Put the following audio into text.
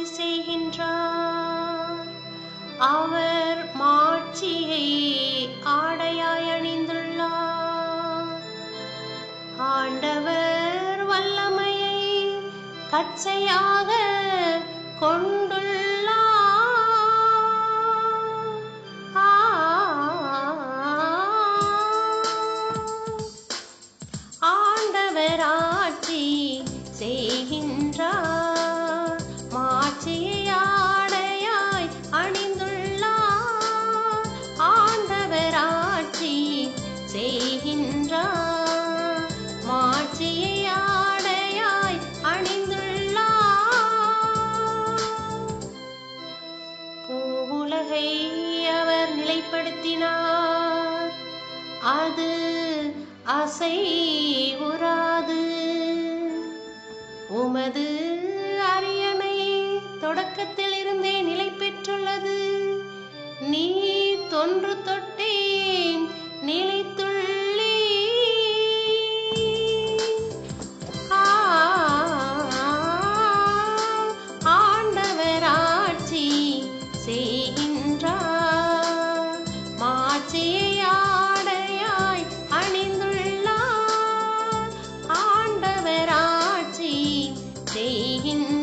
ஆட்சி செய்கின்றார். அவர் மாட்சியை ஆடையாய் அணிந்துள்ளார். ஆண்டவர் வல்லமையை கச்சையாக கொண்டு பூவுலகை அவர் நிலைப்படுத்தினார். அது அசை உராது. உமது அரியணை தொடக்கத்தில் இருந்தே நிலை பெற்றுள்ள in